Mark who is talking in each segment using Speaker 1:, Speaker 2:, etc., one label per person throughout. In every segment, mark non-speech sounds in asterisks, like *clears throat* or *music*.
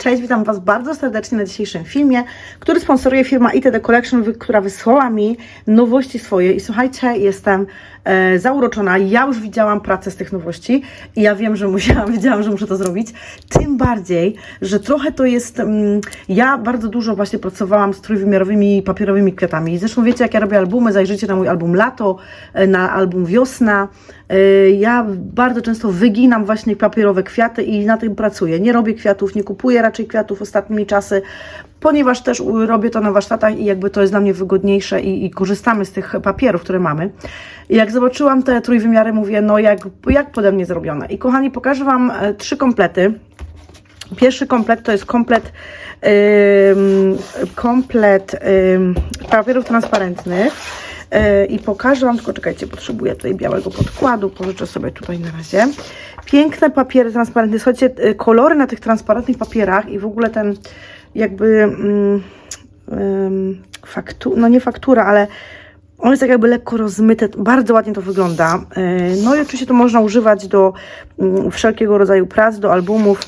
Speaker 1: Cześć, witam Was bardzo serdecznie na dzisiejszym filmie, który sponsoruje firma ITD Collection, która wysłała mi nowości swoje. I słuchajcie, jestem e, zauroczona. Ja już widziałam pracę z tych nowości i ja wiem, że musiałam, *laughs* wiedziałam, że muszę to zrobić. Tym bardziej, że trochę to jest. Mm, ja bardzo dużo właśnie pracowałam z trójwymiarowymi papierowymi kwiatami. Zresztą wiecie, jak ja robię albumy, zajrzyjcie na mój album Lato, e, na album Wiosna. E, Ja bardzo często wyginam właśnie papierowe kwiaty i na tym pracuję. Nie robię kwiatów, nie kupuję raczej kwiatów ostatnimi czasy, ponieważ też robię to na warsztatach i jakby to jest dla mnie wygodniejsze i, i korzystamy z tych papierów, które mamy. I jak zobaczyłam te trójwymiary, mówię, no jak, jak pode mnie zrobione. I kochani, pokażę Wam e, trzy komplety. Pierwszy komplet to jest komplet, ym, komplet ym, papierów transparentnych. Yy, I pokażę Wam, tylko czekajcie, potrzebuję tutaj białego podkładu, pożyczę sobie tutaj na razie. Piękne papiery transparentne. Słuchajcie, yy, kolory na tych transparentnych papierach i w ogóle ten jakby ym, ym, faktu, no nie faktura, ale on jest tak jakby lekko rozmyty, bardzo ładnie to wygląda. Yy, No i oczywiście to można używać do mm, wszelkiego rodzaju prac, do albumów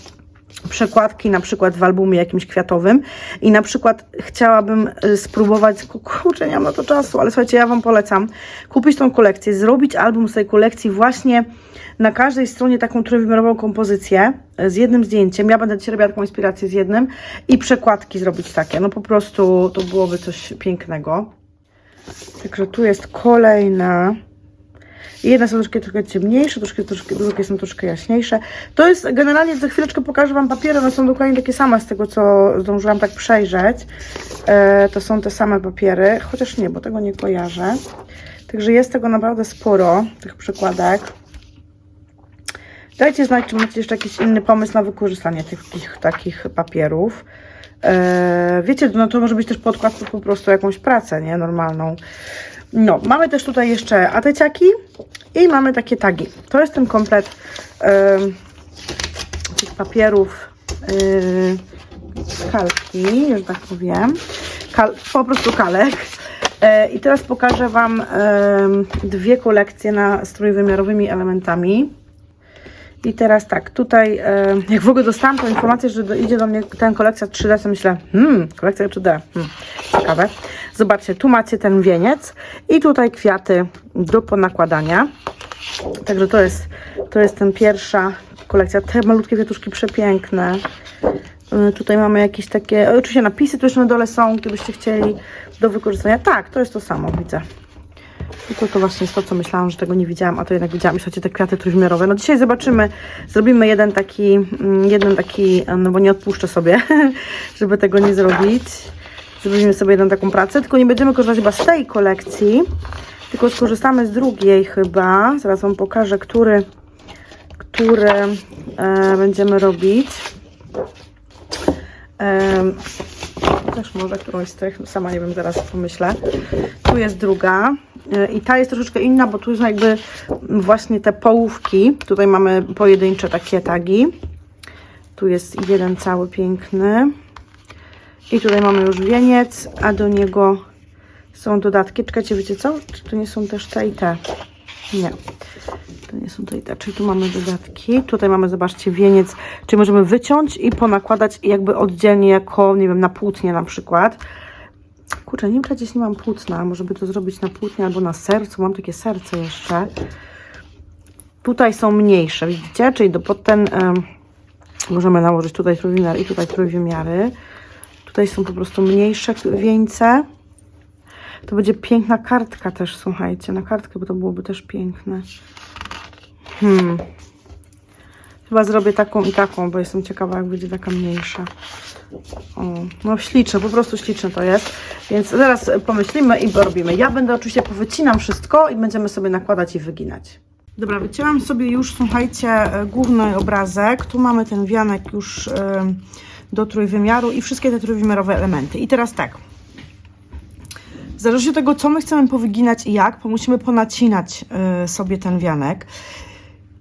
Speaker 1: przekładki na przykład w albumie jakimś kwiatowym. I na przykład chciałabym y, spróbować, ku- kurczę, nie mam na to czasu, ale słuchajcie, ja Wam polecam kupić tą kolekcję, zrobić album z tej kolekcji właśnie na każdej stronie taką trójwymiarową kompozycję y, z jednym zdjęciem, ja będę dzisiaj robiła taką inspirację z jednym i przekładki zrobić takie, no po prostu to byłoby coś pięknego. Także tu jest kolejna Jedna są troszkę, troszkę ciemniejsze, troszkę, troszkę, drugie są troszkę jaśniejsze. To jest generalnie, za chwileczkę pokażę Wam papiery, one są dokładnie takie same z tego, co zdążyłam tak przejrzeć. E, to są te same papiery, chociaż nie, bo tego nie kojarzę. Także jest tego naprawdę sporo, tych przykładek. Dajcie znać, czy macie jeszcze jakiś inny pomysł na wykorzystanie tych, tych takich papierów. E, wiecie, no to może być też podkład pod po prostu jakąś pracę, nie? Normalną. No, mamy też tutaj jeszcze ateciaki i mamy takie tagi. To jest ten komplet em, tych papierów yy, kalki, że tak powiem. Kal, po prostu kalek. E, I teraz pokażę Wam dwie kolekcje na z trójwymiarowymi elementami. I teraz tak, tutaj jak w ogóle dostałam tą informację, że idzie do mnie ten kolekcja 3D, to myślę, hmm, kolekcja 3D, hmm, ciekawe. Zobaczcie, tu macie ten wieniec i tutaj kwiaty do ponakładania. Także to jest, to jest ten pierwsza kolekcja. Te malutkie kwiatuszki przepiękne. Y, Tutaj mamy jakieś takie, oczywiście napisy tu jeszcze na dole są, gdybyście chcieli do wykorzystania. Tak, to jest to samo, widzę. I to, to właśnie jest to, co myślałam, że tego nie widziałam, a to jednak widziałam. I słuchajcie, te kwiaty trójwymiarowe. No dzisiaj zobaczymy, zrobimy jeden taki, mm, jeden taki, no bo nie odpuszczę sobie, *laughs* żeby tego nie zrobić. Zrobimy sobie jedną taką pracę, tylko nie będziemy korzystać chyba z tej kolekcji, tylko skorzystamy z drugiej chyba. Zaraz Wam pokażę, który, który e, będziemy robić. Em, też może którąś z tych, sama nie wiem, zaraz pomyślę. Tu jest druga e, i ta jest troszeczkę inna, bo tu są jakby właśnie te połówki. Tutaj mamy pojedyncze takie tagi. Tu jest jeden cały piękny. I tutaj mamy już wieniec, a do niego są dodatki. Czekajcie, wiecie co? Czy to nie są też te i te? Nie. To nie są to i te. Czyli tu mamy dodatki. Tutaj mamy, zobaczcie, wieniec. Czyli możemy wyciąć i ponakładać jakby oddzielnie jako, nie wiem, na płótnie na przykład. Kurczę, nie wiem, czy gdzieś nie mam płótna. Może by to zrobić na płótnie albo na sercu. Mam takie serce jeszcze. Tutaj są mniejsze, widzicie? Czyli do, pod ten em, możemy nałożyć tutaj trójwymiar i tutaj trójwymiary. Tutaj są po prostu mniejsze wieńce. To będzie piękna kartka też, słuchajcie. Na kartkę, bo to byłoby też piękne. Hmm. Chyba zrobię taką i taką, bo jestem ciekawa, jak będzie taka mniejsza. O, no śliczne, po prostu śliczne to jest. Więc zaraz pomyślimy i robimy. Ja będę oczywiście powycinam wszystko i będziemy sobie nakładać i wyginać. Dobra, wycięłam sobie już, słuchajcie, e, główny obrazek. Tu mamy ten wianek już e, do trójwymiaru i wszystkie te trójwymiarowe elementy. I teraz tak. Zależności od tego, co my chcemy powyginać i jak, musimy ponacinać e, sobie ten wianek.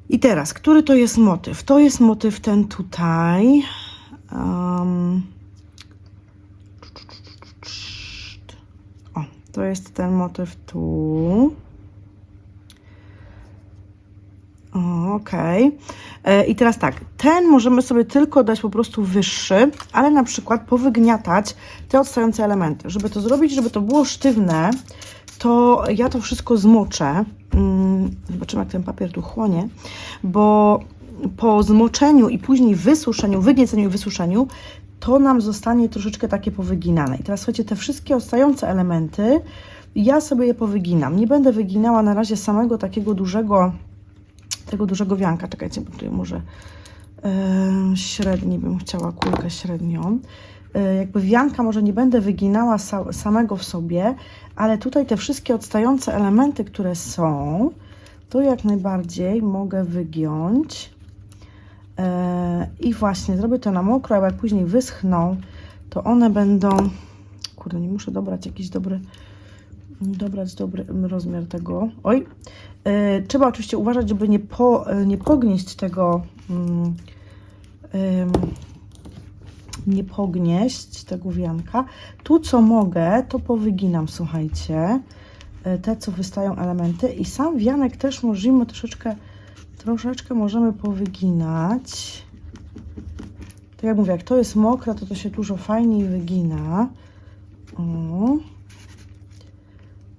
Speaker 1: I teraz, który to jest motyw? To jest motyw ten tutaj. Um, o, to jest ten motyw tu. Okej. E, I teraz tak, ten możemy sobie tylko dać po prostu wyższy, ale na przykład powygniatać te odstające elementy. Żeby to zrobić, żeby to było sztywne, to ja to wszystko zmoczę. Mm, Zobaczymy, jak ten papier tu chłonie, bo po zmoczeniu i później wysuszeniu, wygnieceniu i wysuszeniu, to nam zostanie troszeczkę takie powyginane. I teraz słuchajcie, te wszystkie odstające elementy, ja sobie je powyginam. Nie będę wyginała na razie samego takiego dużego, tego dużego wianka. Czekajcie, bo tutaj może e, średni bym chciała, kulkę średnią. E, jakby wianka może nie będę wyginała sa, samego w sobie, ale tutaj te wszystkie odstające elementy, które są, to jak najbardziej mogę wygiąć. E, I właśnie zrobię to na mokro, a jak później wyschną, to one będą. Kurde, nie muszę dobrać jakiś dobry. Dobrać dobry rozmiar tego. Oj. E, trzeba oczywiście uważać, żeby nie, po, e, nie pognieść tego. Mm, nie pognieść tego wianka. Tu co mogę, to powyginam, słuchajcie. E, Te, co wystają elementy. I sam wianek też możemy troszeczkę troszeczkę możemy powyginać. Tak jak mówię, jak to jest mokre, to to się dużo fajniej wygina. O.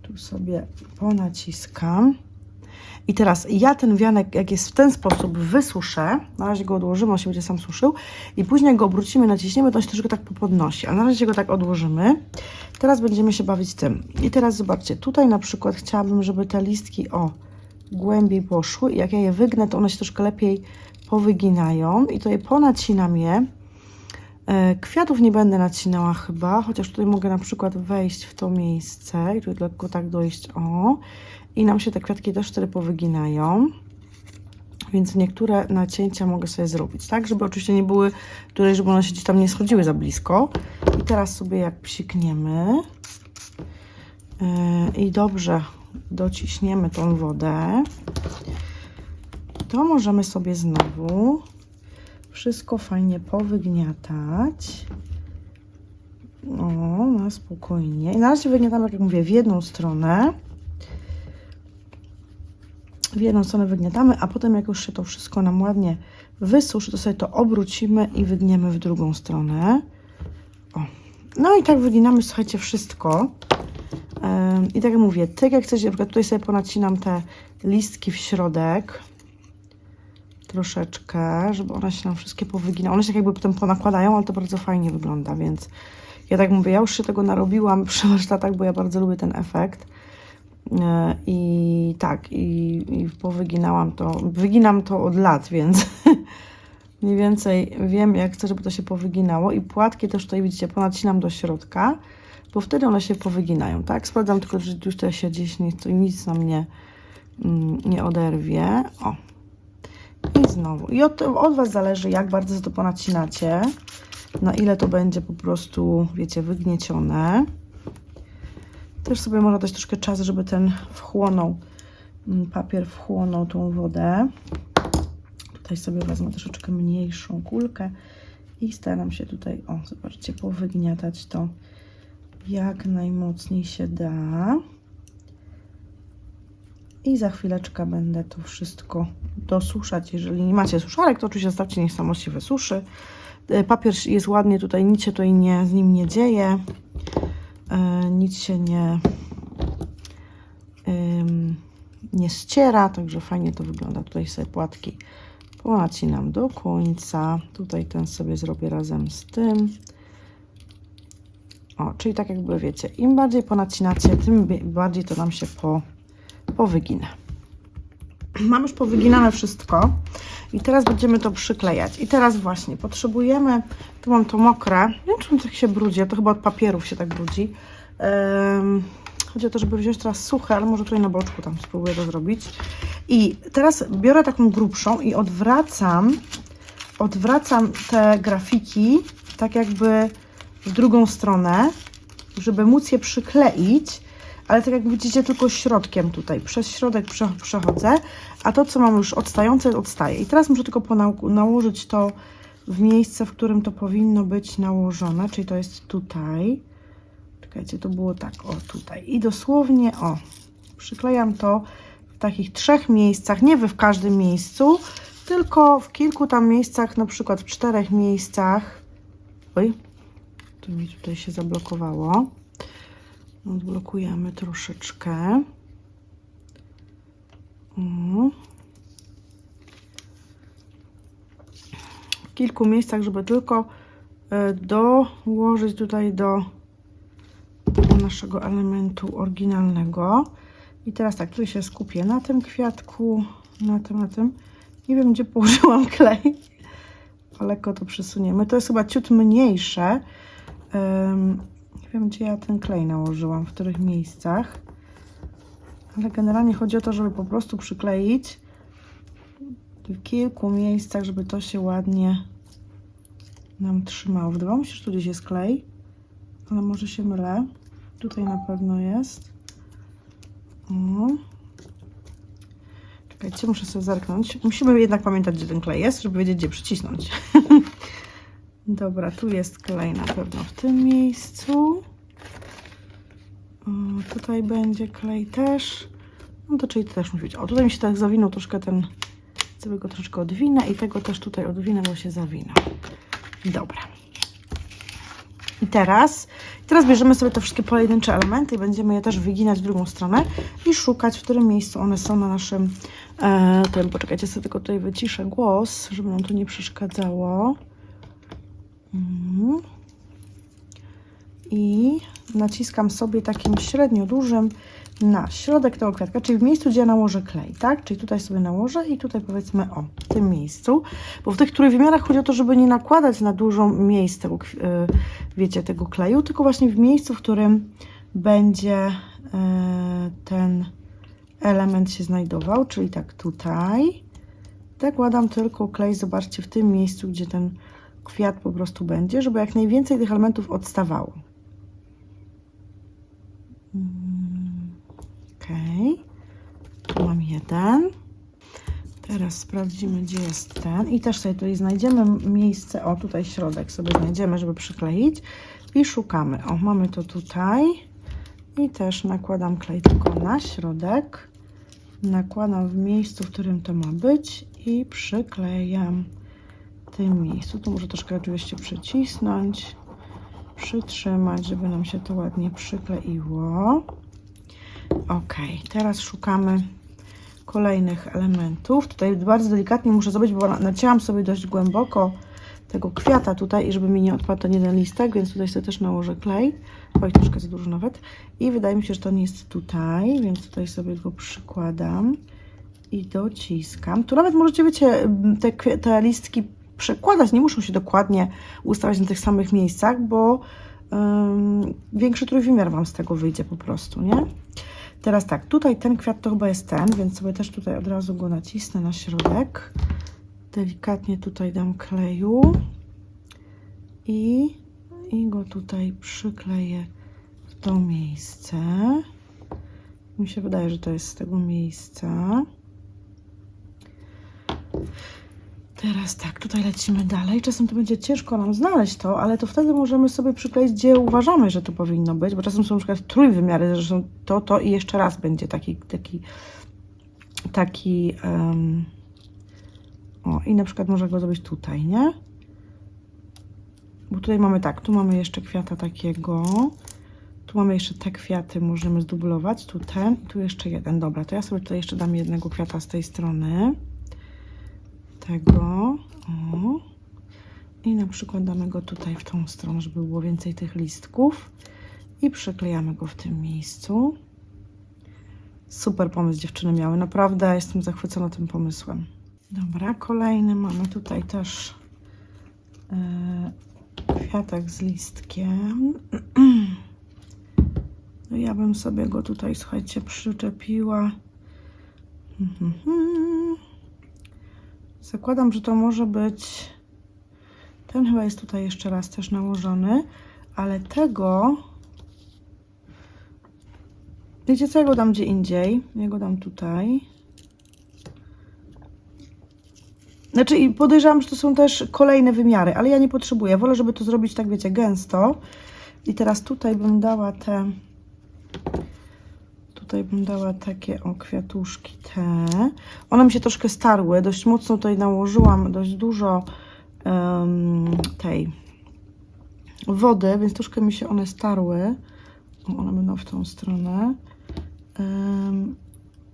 Speaker 1: Tu sobie ponaciskam. I teraz ja ten wianek, jak jest w ten sposób, wysuszę. Na razie go odłożymy, on się będzie sam suszył. I później go obrócimy, naciśniemy, to on się troszeczkę tak podnosi. A na razie go tak odłożymy. Teraz będziemy się bawić tym. I teraz zobaczcie, tutaj na przykład chciałabym, żeby te listki, o, głębiej poszły i jak ja je wygnę, to one się troszkę lepiej powyginają i tutaj ponacinam je. E, Kwiatów nie będę nacinała chyba, chociaż tutaj mogę na przykład wejść w to miejsce i tutaj lekko tak dojść, o. I nam się te kwiatki też wtedy powyginają. Więc niektóre nacięcia mogę sobie zrobić, tak? Żeby oczywiście nie były tutaj, żeby one się gdzieś tam nie schodziły za blisko. I teraz sobie jak psikniemy e, i dobrze dociśniemy tą wodę, to możemy sobie znowu wszystko fajnie powygniatać. O, na spokojnie. I na razie wygniatamy, jak mówię, w jedną stronę. W jedną stronę wygniatamy, a potem jak już się to wszystko nam ładnie wysuszy, to sobie to obrócimy i wygniemy w drugą stronę. O. No i tak wyginamy, słuchajcie, wszystko. I tak jak mówię, tak jak chcecie, na przykład tutaj sobie ponacinam te listki w środek. Troszeczkę, żeby one się nam wszystkie powyginały. One się tak jakby potem ponakładają, ale to bardzo fajnie wygląda, więc ja tak mówię, ja już się tego narobiłam *laughs* przy warsztatach, bo ja bardzo lubię ten efekt. Yy, I tak, i, i powyginałam to. Wyginam to od lat, więc *laughs* mniej więcej wiem, jak chcę, żeby to się powyginało. I płatki też tutaj widzicie, ponacinam do środka, bo wtedy one się powyginają, tak? Sprawdzam tylko, że już to się gdzieś nic, nic nam nie, mm, nie oderwie. O. I znowu. I od, od Was zależy, jak bardzo to ponacinacie, na ile to będzie po prostu, wiecie, wygniecione. Też sobie można dać troszkę czasu, żeby ten wchłonął, mm, papier wchłonął tą wodę. Tutaj sobie wezmę troszeczkę mniejszą kulkę i staram się tutaj, o zobaczcie, powygniatać to jak najmocniej się da. I za chwileczkę będę to wszystko dosuszać. Jeżeli nie macie suszarek, to oczywiście zostawcie, niech samo się wysuszy. E, Papier jest ładnie tutaj, nic się tutaj nie, z nim nie dzieje. E, nic się nie, nie ściera, także fajnie to wygląda. Tutaj sobie płatki ponacinam do końca. Tutaj ten sobie zrobię razem z tym. O, czyli tak jakby wiecie, im bardziej ponacinacie, tym bardziej to nam się po, powygina. Mam już powyginane wszystko i teraz będziemy to przyklejać. I teraz właśnie potrzebujemy, tu mam to mokre, nie wiem czym tak się brudzi, to chyba od papierów się tak brudzi. Um, chodzi o to, żeby wziąć teraz suche, ale może tutaj na boczku tam spróbuję to zrobić. I teraz biorę taką grubszą i odwracam, odwracam te grafiki tak jakby w drugą stronę, żeby móc je przykleić, ale tak jak widzicie, tylko środkiem tutaj, przez środek prze- przechodzę, a to, co mam już odstające, odstaje. I teraz muszę tylko nałożyć to w miejsce, w którym to powinno być nałożone, czyli to jest tutaj. Czekajcie, to było tak, o tutaj. I dosłownie, o, przyklejam to takich trzech miejscach, nie w każdym miejscu, tylko w kilku tam miejscach, na przykład w czterech miejscach. Oj, to mi tutaj się zablokowało. Odblokujemy troszeczkę. W kilku miejscach, żeby tylko e, dołożyć tutaj do naszego elementu oryginalnego. I teraz tak, tutaj się skupię na tym kwiatku, na tym, na tym. Nie wiem, gdzie położyłam *laughs* klej. A lekko to przesuniemy. To jest chyba ciut mniejsze. Wiem, gdzie ja ten klej nałożyłam, w których miejscach. Ale generalnie chodzi o to, żeby po prostu przykleić w kilku miejscach, żeby to się ładnie nam trzymało. Wydawało mi się, że tu gdzieś jest klej, ale może się mylę. Tutaj na pewno jest. O. Czekajcie, muszę sobie zerknąć. Musimy jednak pamiętać, gdzie ten klej jest, żeby wiedzieć, gdzie przycisnąć. *laughs* Dobra, tu jest klej na pewno w tym miejscu. O, tutaj będzie klej też. No to czyli też musi być. O, tutaj mi się tak zawinął troszkę ten. Sobie go troszeczkę odwinę i tego też tutaj odwinę, bo się zawinął. Dobra. I teraz, teraz bierzemy sobie te wszystkie pojedyncze elementy i będziemy je też wyginać w drugą stronę i szukać, w którym miejscu one są na naszym e, tym. Poczekajcie, sobie tylko tutaj wyciszę głos, żeby nam tu nie przeszkadzało. Mhm. I naciskam sobie takim średnio dużym na środek tego kwiatka, czyli w miejscu, gdzie ja nałożę klej, tak? Czyli tutaj sobie nałożę i tutaj powiedzmy, o, w tym miejscu. Bo w tych trójwymiarach chodzi o to, żeby nie nakładać na dużą miejsce, tego, y, wiecie, tego kleju, tylko właśnie w miejscu, w którym będzie y, ten element się znajdował, czyli tak tutaj. Zakładam tylko klej, zobaczcie, w tym miejscu, gdzie ten kwiat po prostu będzie, żeby jak najwięcej tych elementów odstawało. Mm, Okej. Tu mam jeden. Teraz sprawdzimy, gdzie jest ten. I też sobie tutaj znajdziemy miejsce, o tutaj środek sobie znajdziemy, żeby przykleić. I szukamy. O, mamy to tutaj. I też nakładam klej tylko na środek. Nakładam w miejscu, w którym to ma być i przyklejam tym miejscu. Tu muszę troszkę oczywiście przycisnąć, przytrzymać, żeby nam się to ładnie przykleiło. Ok, teraz szukamy kolejnych elementów. Tutaj bardzo delikatnie muszę zrobić, bo nacięłam sobie dość głęboko tego kwiata tutaj i żeby mi nie odpadł ten jeden listek, więc tutaj sobie też nałożę klej. Oj, troszkę za dużo nawet. I wydaje mi się, że to nie jest tutaj, więc tutaj sobie go przykładam i dociskam. Tu nawet możecie, wiecie, te, te listki przekładać, nie muszą się dokładnie ustawiać na tych samych miejscach, bo ym, większy trójwymiar Wam z tego wyjdzie po prostu, nie? Teraz tak, tutaj ten kwiat to chyba jest ten, więc sobie też tutaj od razu go nacisnę na środek. Delikatnie tutaj dam kleju i, i go tutaj przykleję w to miejsce. Mi się wydaje, że to jest z tego miejsca. Teraz tak, tutaj lecimy dalej. Czasem to będzie ciężko nam znaleźć to, ale to wtedy możemy sobie przykleić, gdzie uważamy, że to powinno być, bo czasem są na przykład trójwymiary, że są to, to i jeszcze raz będzie taki, taki, taki, em, o i na przykład można go zrobić tutaj, nie? Bo tutaj mamy tak, tu mamy jeszcze kwiata takiego, tu mamy jeszcze te kwiaty, możemy zdublować, tu ten tu jeszcze jeden. Dobra, to ja sobie tutaj jeszcze dam jednego kwiata z tej strony tego. O. I na przykład damy go tutaj w tą stronę, żeby było więcej tych listków. I przyklejamy go w tym miejscu. Super pomysł dziewczyny miały. Naprawdę jestem zachwycona tym pomysłem. Dobra, kolejny mamy tutaj też e, kwiatek z listkiem. *clears throat* No ja bym sobie go tutaj, słuchajcie, przyczepiła. Mhm. Zakładam, że to może być. Ten chyba jest tutaj jeszcze raz też nałożony, ale tego. Wiecie co, ja go dam gdzie indziej. Ja go dam tutaj. Znaczy, i podejrzewam, że to są też kolejne wymiary, ale ja nie potrzebuję. Wolę, żeby to zrobić tak, wiecie, gęsto. I teraz tutaj bym dała te. Tutaj bym dała takie o kwiatuszki te. One mi się troszkę starły, dość mocno tutaj nałożyłam dość dużo em, tej wody, więc troszkę mi się one starły. One będą w tą stronę. Em,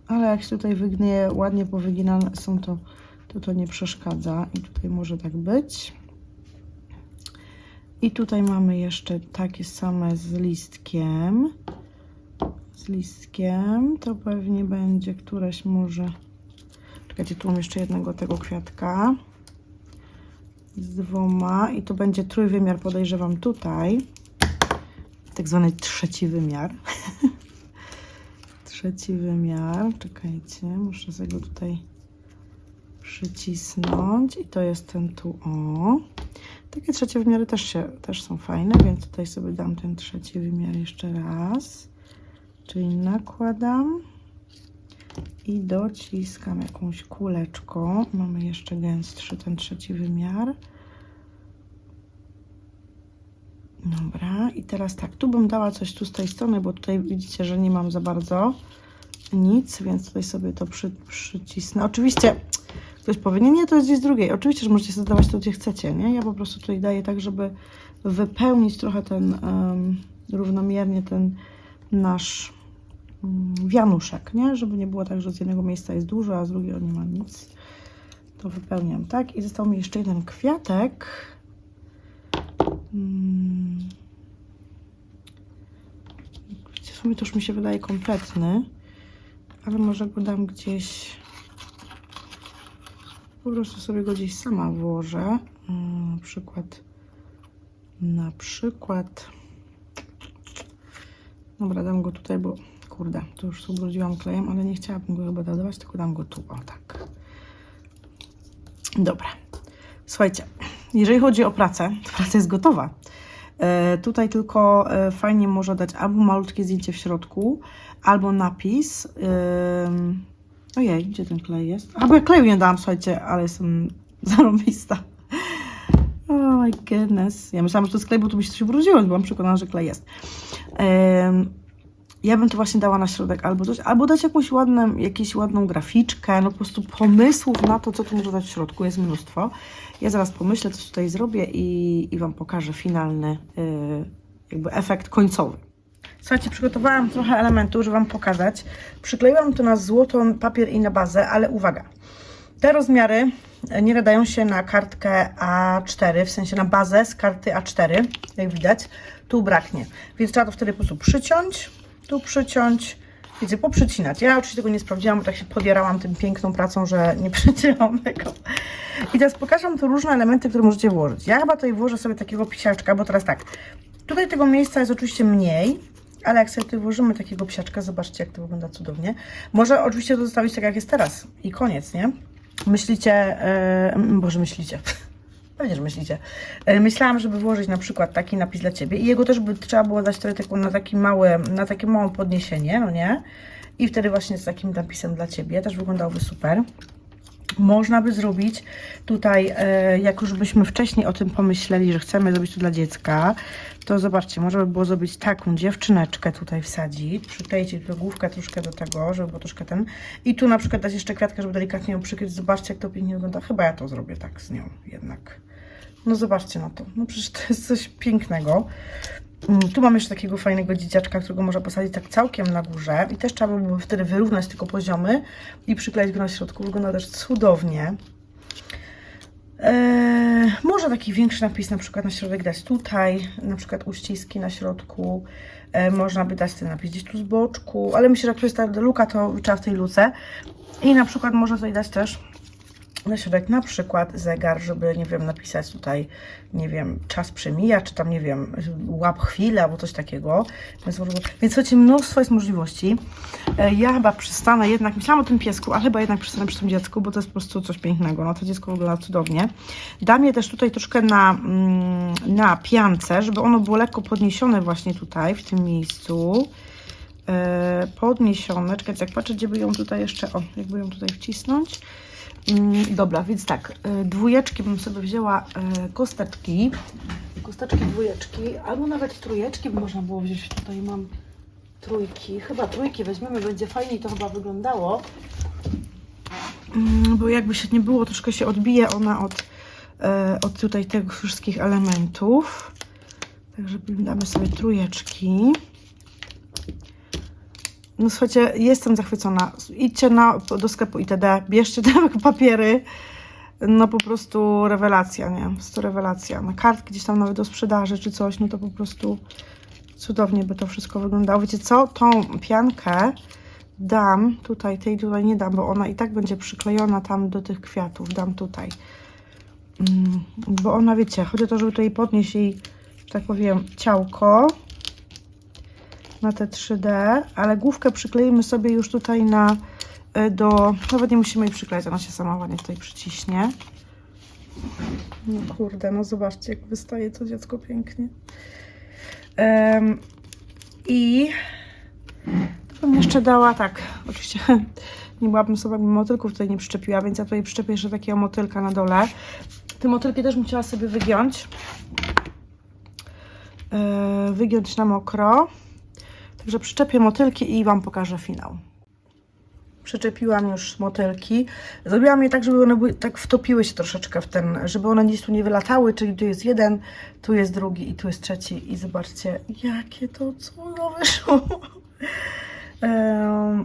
Speaker 1: ale jak się tutaj wygnie, ładnie powyginane są, to, to to nie przeszkadza. I tutaj może tak być. I tutaj mamy jeszcze takie same z listkiem. Z listkiem. To pewnie będzie któreś może. Czekajcie, tu mam jeszcze jednego tego kwiatka. Z dwoma. I to będzie trójwymiar, podejrzewam tutaj. Tak zwany trzeci wymiar. *laughs* trzeci wymiar. Czekajcie, muszę sobie go tutaj przycisnąć. I to jest ten tu o. Takie trzecie wymiary też, się, też są fajne, więc tutaj sobie dam ten trzeci wymiar jeszcze raz. Czyli nakładam i dociskam jakąś kuleczką. Mamy jeszcze gęstszy ten trzeci wymiar. Dobra, i teraz tak, tu bym dała coś tu z tej strony, bo tutaj widzicie, że nie mam za bardzo nic, więc tutaj sobie to przy, przycisnę. Oczywiście ktoś powie, nie, nie, to jest gdzieś z drugiej. Oczywiście, że możecie zadawać to, gdzie chcecie, nie? Ja po prostu tutaj daję tak, żeby wypełnić trochę ten, em, równomiernie ten nasz wianuszek, nie? Żeby nie było tak, że z jednego miejsca jest dużo, a z drugiego nie ma nic. To wypełniam, tak? I został mi jeszcze jeden kwiatek. Mm. W sumie to już mi się wydaje kompletny, ale może go dam gdzieś. Po prostu sobie go gdzieś sama włożę. Mm, Na przykład. Na przykład. Dobra, dam go tutaj, bo kurde, to już tu ubrudziłam klejem, ale nie chciałabym go chyba dodawać, tylko dam go tu, o tak. Dobra. Słuchajcie, jeżeli chodzi o pracę, to praca jest gotowa. E, tutaj tylko e, fajnie może dać albo malutkie zdjęcie w środku, albo napis. Ym, ojej, gdzie ten klej jest? A bo ja kleju nie dałam, słuchajcie, ale jestem *laughs* zarąbista. Oh my goodness. Ja myślałam, że to jest klej, bo tu mi się coś ubrudziło, byłam przekonana, że klej jest. Ym, ja bym to właśnie dała na środek albo coś, albo dać jakąś ładną, jakąś ładną graficzkę, no po prostu pomysłów na to, co tu można dać w środku, jest mnóstwo. Ja zaraz pomyślę, co tutaj zrobię i, i Wam pokażę finalny yy, jakby efekt końcowy. Słuchajcie, przygotowałam trochę elementów, żeby Wam pokazać. Przykleiłam to na złotą papier i na bazę, ale uwaga, te rozmiary nie nadają się na kartkę A4, w sensie na bazę z karty A4, jak widać, tu braknie. Więc trzeba to wtedy po prostu przyciąć, tu przyciąć, wiecie, poprzycinać. Ja oczywiście tego nie sprawdziłam, bo tak się podjarałam tym piękną pracą, że nie *laughs* przycięłam tego. I teraz pokażę tu różne elementy, które możecie włożyć. Ja chyba tutaj włożę sobie takiego pisiaczka, bo teraz tak, tutaj tego miejsca jest oczywiście mniej, ale jak sobie tutaj włożymy takiego psiaczka, zobaczcie jak to wygląda cudownie. Może oczywiście to zostawić tak jak jest teraz i koniec, nie? Myślicie, yy, Boże myślicie, *laughs* pewnie, że myślicie. Yy, myślałam, żeby włożyć na przykład taki napis dla Ciebie i jego też by trzeba było dać trochę na, taki mały, na takie małe podniesienie, no nie? I wtedy właśnie z takim napisem dla Ciebie też wyglądałby super. Można by zrobić tutaj, e, jak już byśmy wcześniej o tym pomyśleli, że chcemy zrobić to dla dziecka, to zobaczcie, można by było zrobić taką dziewczyneczkę tutaj wsadzić, przyklejcie tu główkę troszkę do tego, żeby było troszkę ten i tu na przykład dać jeszcze kwiatkę, żeby delikatnie ją przykryć, zobaczcie jak to pięknie wygląda, chyba ja to zrobię tak z nią jednak. No zobaczcie na to, no przecież to jest coś pięknego. Mm, Tu mam jeszcze takiego fajnego dzieciaczka, którego można posadzić tak całkiem na górze i też trzeba byłoby wtedy wyrównać tylko poziomy i przykleić go na środku. Wygląda też cudownie. Eee, może taki większy napis na przykład na środek dać tutaj, na przykład uściski na środku. Eee, można by dać ten napis gdzieś tu z boczku, ale myślę, że jak to jest ta luka, to trzeba w tej luce. I na przykład można tutaj dać też na środek na przykład zegar, żeby, nie wiem, napisać tutaj, nie wiem, czas przemija, czy tam, nie wiem, łap chwilę, albo coś takiego. Więc, więc słuchajcie, mnóstwo jest możliwości. E, Ja chyba przystanę jednak, myślałam o tym piesku, ale chyba jednak przystanę przy tym dziecku, bo to jest po prostu coś pięknego. No to dziecko wygląda cudownie. Dam je też tutaj troszkę na, mm, na piance, żeby ono było lekko podniesione właśnie tutaj, w tym miejscu. E, podniesione. Czekajcie, jak patrzę, gdzie by ją tutaj jeszcze, o, jakby ją tutaj wcisnąć. Mm, Dobra, więc tak, y, dwójeczki bym sobie wzięła y, kosteczki, kosteczki dwójeczki, albo nawet trójeczki by można było wziąć. Tutaj mam trójki. Chyba trójki weźmiemy, będzie fajniej to chyba wyglądało. Mm, Bo jakby się nie było, troszkę się odbije ona od, e, od tutaj tych wszystkich elementów. Także damy sobie trójeczki. No słuchajcie, jestem zachwycona. Idźcie na, do sklepu ITD, bierzcie te *laughs* papiery. No po prostu rewelacja, nie? Jest to rewelacja. Na kartki gdzieś tam nawet do sprzedaży czy coś, no to po prostu cudownie by to wszystko wyglądało. Wiecie co? Tą piankę dam tutaj, tej tutaj nie dam, bo ona i tak będzie przyklejona tam do tych kwiatów. Dam tutaj. Mm, Bo ona, wiecie, chodzi o to, żeby tutaj podnieść jej, tak powiem, ciałko na te 3D, ale główkę przykleimy sobie już tutaj na y, do, nawet nie musimy jej przyklejać, ona się sama ładnie tutaj przyciśnie. No kurde, no zobaczcie jak wystaje to dziecko pięknie. Em, I to bym jeszcze dała tak, oczywiście *laughs* nie byłabym sobie motylków tutaj nie przyczepiła, więc ja tutaj przyczepię jeszcze takiego motylka na dole. Te motylki też bym chciała sobie wygiąć. Yy, wygiąć na mokro. Także przyczepię motylki i Wam pokażę finał. Przyczepiłam już motylki. Zrobiłam je tak, żeby one były, tak wtopiły się troszeczkę w ten, żeby one gdzieś tu nie wylatały, czyli tu jest jeden, tu jest drugi i tu jest trzeci. I zobaczcie, jakie to cudo wyszło. *laughs*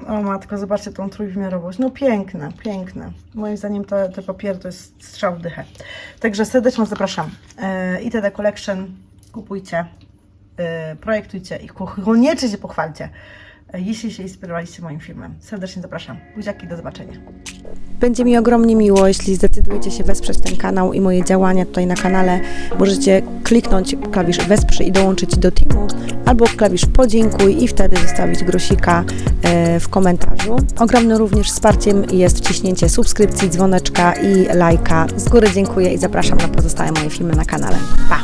Speaker 1: O matko, zobaczcie tą trójwymiarowość. No piękne, piękne. Moim zdaniem te, te papiery to jest strzał w dychę. Także serdecznie zapraszam. E, ITD Collection kupujcie, projektujcie i ko- koniecznie się pochwalcie, e, jeśli się inspirowaliście moim filmem. Serdecznie zapraszam. Buziaki, do zobaczenia.
Speaker 2: Będzie mi ogromnie miło, jeśli zdecydujecie się wesprzeć ten kanał i moje działania tutaj na kanale. Możecie kliknąć klawisz wesprzyj i dołączyć do teamu, albo klawisz podziękuj i wtedy zostawić grosika e, w komentarzu. Ogromnym również wsparciem jest wciśnięcie subskrypcji, dzwoneczka i lajka. Z góry dziękuję i zapraszam na pozostałe moje filmy na kanale. Pa!